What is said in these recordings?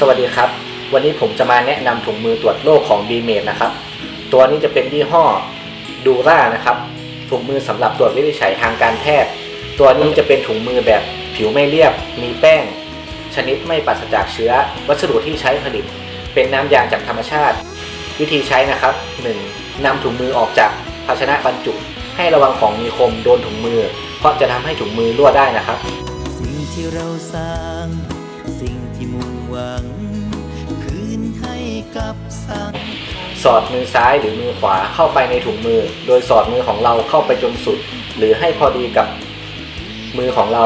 สวัสดีครับ วันนี้ผมจะมาแนะนำถุงมือตรวจโรคของ b m a d นะครับ ตัวนี้จะเป็นยี่ห้อดูร่านะครับ ถุงมือสำหรับตรวจวินิจฉัยทางการแพทย์ ตัวนี้จะเป็นถุงมือแบบผิวไม่เรียบ มีแป้ง ชนิดไม่ปราศจากเชื้อ วัสดุที่ใช้ผลิต เป็นน้ำยางจากธรรมชาติ วิธีใช้นะครับ 1. นำถุงมือออกจากภาชนะบรรจุ ให้ระวังของมีคมโดนถุงมือ เพราะจะทำให้ถุงมือรั่วได้นะครับ สิ่งที่เราสร้าง สิ่งที่มุ่งหวัง คืนให้กับสังสอดมือซ้ายหรือมือขวาเข้าไปในถุงมือ โดยสอดมือของเราเข้าไปจนสุด หรือให้พอดีกับมือของเรา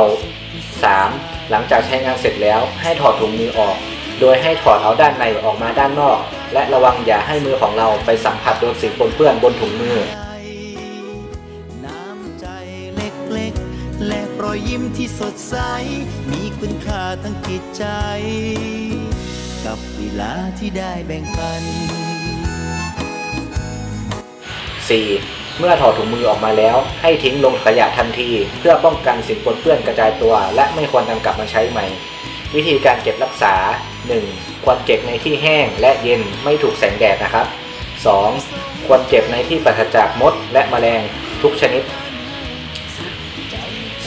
3. หลังจากใช้งานเสร็จแล้วให้ถอดถุงมือออก โดยให้ถอดเอาด้านในออกมาด้านนอก และระวังอย่าให้มือของเราไปสัมผัสโดนสิ่งปนเปื้อนบนถุงมือ อยยิ้มที่สดใส มีคุณค่าทั้งจิตใจ กับเวลาที่ได้แบ่งปัน 4. เมื่อถอดถุงมือออกมาแล้ว ให้ทิ้งลงขยะทันที เพื่อป้องกันสิ่งปนเปื้อนกระจายตัว และไม่ควรนำกลับมาใช้ใหม่ วิธีการเก็บรักษา 1. ควรเก็บในที่แห้งและเย็นไม่ถูกแสงแดดนะครับ 2. ควรเก็บในที่ปราศจากมดและแมลงทุกชนิด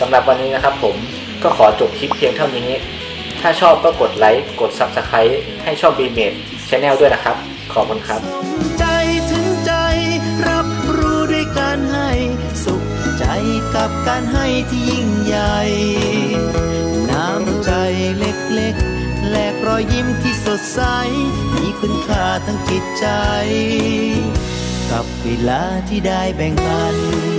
สำหรับวันนี้นะครับผมก็ขอจบคลิปเพียงเท่านี้ ถ้าชอบก็กดไลค์ กด Subscribe ให้ช่อง b m a d Channel ด้วยนะครับ ขอบคุณครับ ใจถึงใจรับรู้ด้วยการให้ สุขใจกับการให้ที่ยิ่งใหญ่ น้ำใจเล็กๆ แลกรอยยิ้มที่สดใส มีคุณค่าทั้งจิตใจ กับเวลาที่ได้แบ่งปัน